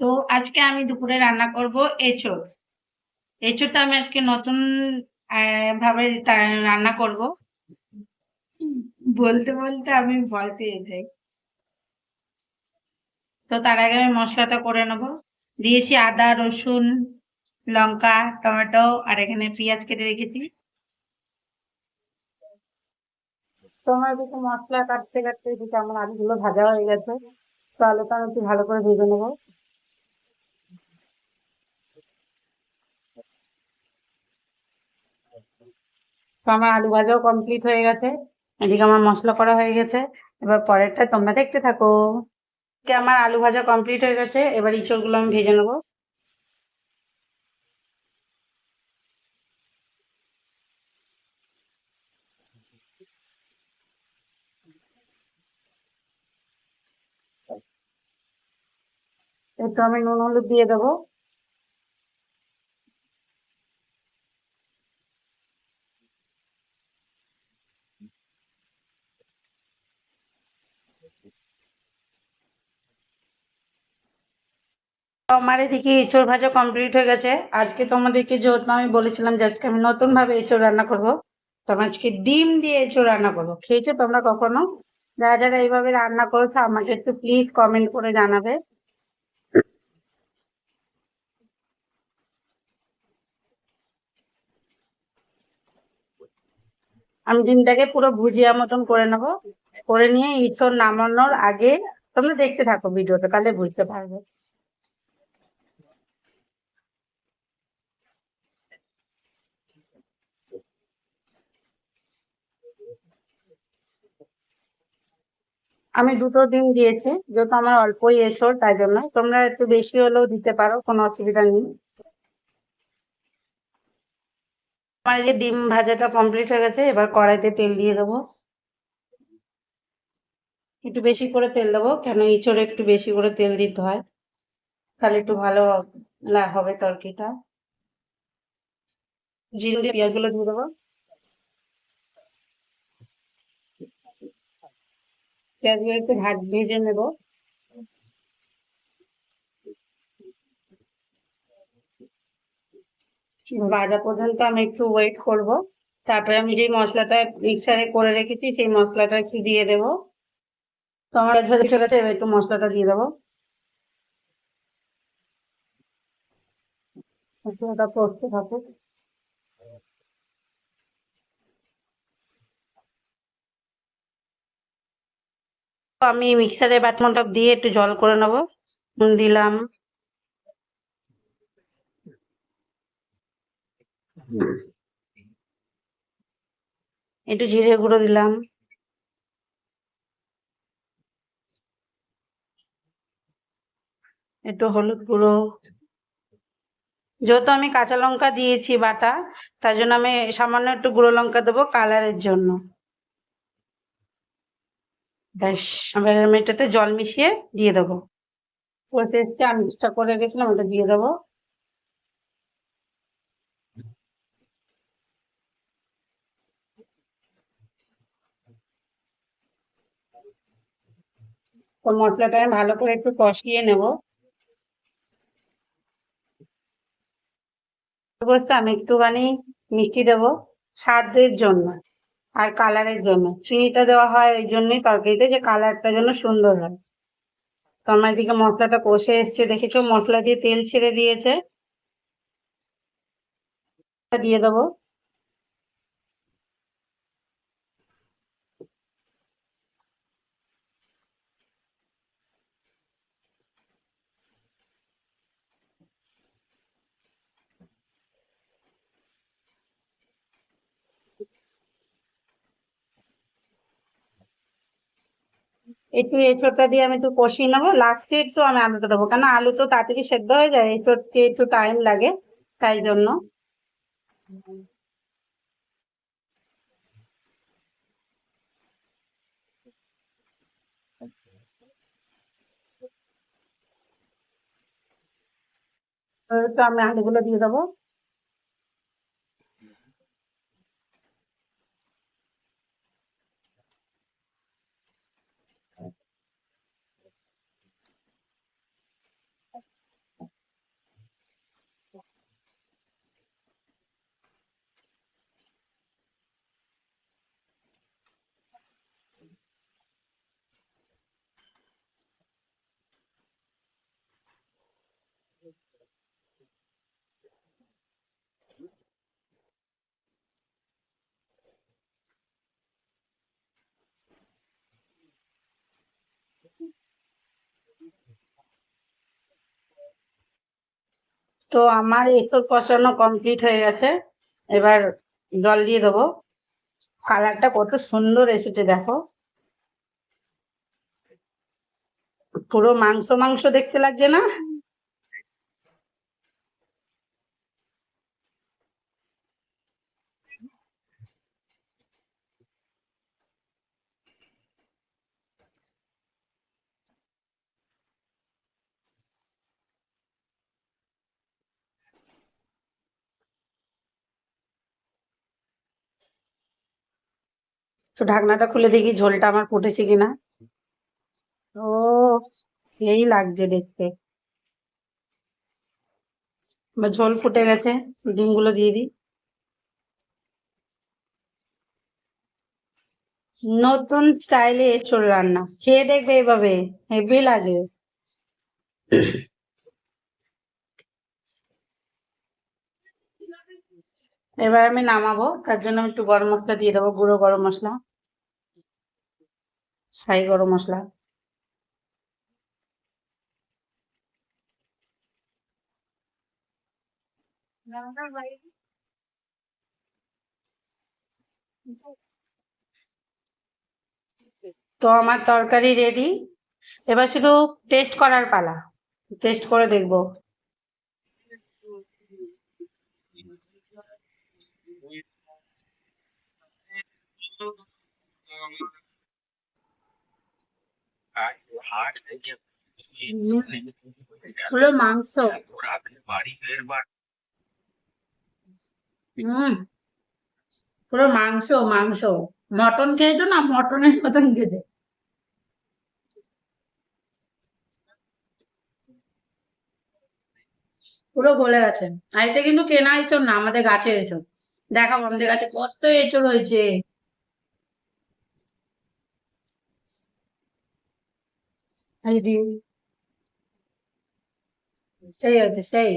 তো আজকে আমি দুপুরে রান্না করব এঁচোড়। এঁচোড়টা আমি আজকে নতুন ভাবে রান্না করব। বলতে বলতে আমি পেয়ে যাই। তো তার আগে আমি মশলাটা করে নেব। দিয়েছি আদা, রসুন, লঙ্কা, টমেটো আর এখানে পেঁয়াজ কেটে রেখেছি। তোমার দিকে মশলা কাটতে কাটতে এদিকে আমার আলুগুলো ভাজা হয়ে গেছে, তাহলে তো আমি একটু ভালো করে ভেজে নেব। তো আমার আলু ভাজাও কমপ্লিট হয়ে গেছে। এদিকে আমার মশলা করা হয়ে গেছে। এবার পরেরটা তোমরা দেখতে থাকো। আমার আলু ভাজা কমপ্লিট হয়ে গেছে। এবার ইঁচড়গুলো আমি ভেজে নেব। একটু আমি নুন হলুদ দিয়ে দেবো। আমার এদিকে এঁচড় ভাজা কমপ্লিট হয়ে গেছে। আজকে তোমাদেরকে যেহেতু আমি বলেছিলাম যে আজকে আমি নতুন ভাবে এঁচড় রান্না করব, তো আজকে ডিম দিয়ে এঁচড় রান্না করব। খেয়েছো তোমরা কখনো? যারা যারা এইভাবে রান্না করেছ, আমাকে একটু প্লিজ কমেন্ট করে জানাবে। আমি ডিমটাকে পুরো ভুজিয়া মতন করে নেব। করে নিয়ে ইঁচড় নামানোর আগে তোমরা দেখতে থাকো ভিডিওটা, তাহলে বুঝতে পারবে। আমি দুটো ডিম দিয়েছি, যেহেতু আমার অল্পই এসর, তাই জন্য। তোমরা একটু বেশি হলেও দিতে পারো, কোনো অসুবিধা নেই। আমার যে ডিম ভাজাটা কমপ্লিট হয়ে গেছে, এবার কড়াইতে তেল দিয়ে দেবো। একটু বেশি করে তেল দেবো, কেন ইঁচড়ে একটু বেশি করে তেল দিতে হয়। তাহলে একটু ভালো হবে তরকিটা জিরে দিয়ে পেঁয়াজগুলো দিয়ে দেবো। পেঁয়াজগুলো একটু ভাজ ভেজে নেব। ভাজা পর্যন্ত আমি একটু ওয়েট করব। তারপরে আমি যে মশলাটা মিক্সারে করে রেখেছি, সেই মশলাটা একটু দিয়ে দেবো। তো আমার কাছে এবার একটু মশলাটা দিয়ে দেবো। ওটা কষতে থাকুক আমি মিক্সারে বাটনটা দিয়ে একটু জল করে নেব। দিলাম। একটু জিরে গুঁড়ো দিলাম। একটু হলুদ গুঁড়ো। যেহেতু আমি কাঁচা লঙ্কা দিয়েছি বাটা, তার জন্য আমি সামান্য একটু গুঁড়ো লঙ্কা দেবো কালারের জন্য। ব্যাস এবার আমি এটাতে জল মিশিয়ে দিয়ে দেবো। পেস্টটা আমি করে রেখেছিলাম, ওটা দিয়ে দেবো। তো মশলাটা আমি ভালো করে একটু কষিয়ে নেব। আমি একটুখানি মিষ্টি দেবো স্বাদের জন্য। আর কালারের জন্য। চিনিটা দেওয়া হয় ওই জন্যই তরকারিতে যে কালারটা যেন সুন্দর হয়। তো আমার এদিকে মশলাটা কষে এসছে, দেখেছ? মশলা দিয়ে তেল ছেড়ে দিয়েছে। দিয়ে দেবো। একটু এঁচোড়টা দিয়ে আমি একটু কষিয়ে নেব। লাস্টে একটু আমি আলুটা দেবো কেন আলু তো তাড়াতাড়ি সেদ্ধ হয়ে যায় এঁচোড়কে একটু টাইম লাগে তাই জন্য। তো আমি আলুগুলো দিয়ে দেবো। তো আমার এঁচোড় কষানো কমপ্লিট হয়ে গেছে। এবার জল দিয়ে দেবো। কালারটা কত সুন্দর এসেছে, দেখো। পুরো মাংস মাংস দেখতে লাগছে না? তো ঢাকনাটা খুলে দেখি ঝোলটা আমার ফুটেছে কিনা। ও, এই লাগছে দেখতে। ঝোল ফুটে গেছে, ডিমগুলো দিয়ে দিই। নতুন স্টাইলে এঁচোড় রান্না, খেয়ে দেখবে এভাবে, হেভি লাগে। এবার আমি নামাবো, তার জন্য আমি একটু গরম মশলা দিয়ে দেবো, গুঁড়ো গরম মশলা। শাহি গরম মশলা। তো আমার তরকারি রেডি এবার শুধু টেস্ট করার পালা। টেস্ট করে দেখব। পুরো মাংস হুম পুরো মাংস মাংস মটন খেয়েছো না মটনের মতন খেতে পুরো গলে গেছে। আর এটা কিন্তু কেনা এঁচড় না আমাদের গাছের এঁচড় দেখাবো আমাদের গাছে কত এঁচড় হয়েছে। এই যে সেই হয়েছে সেই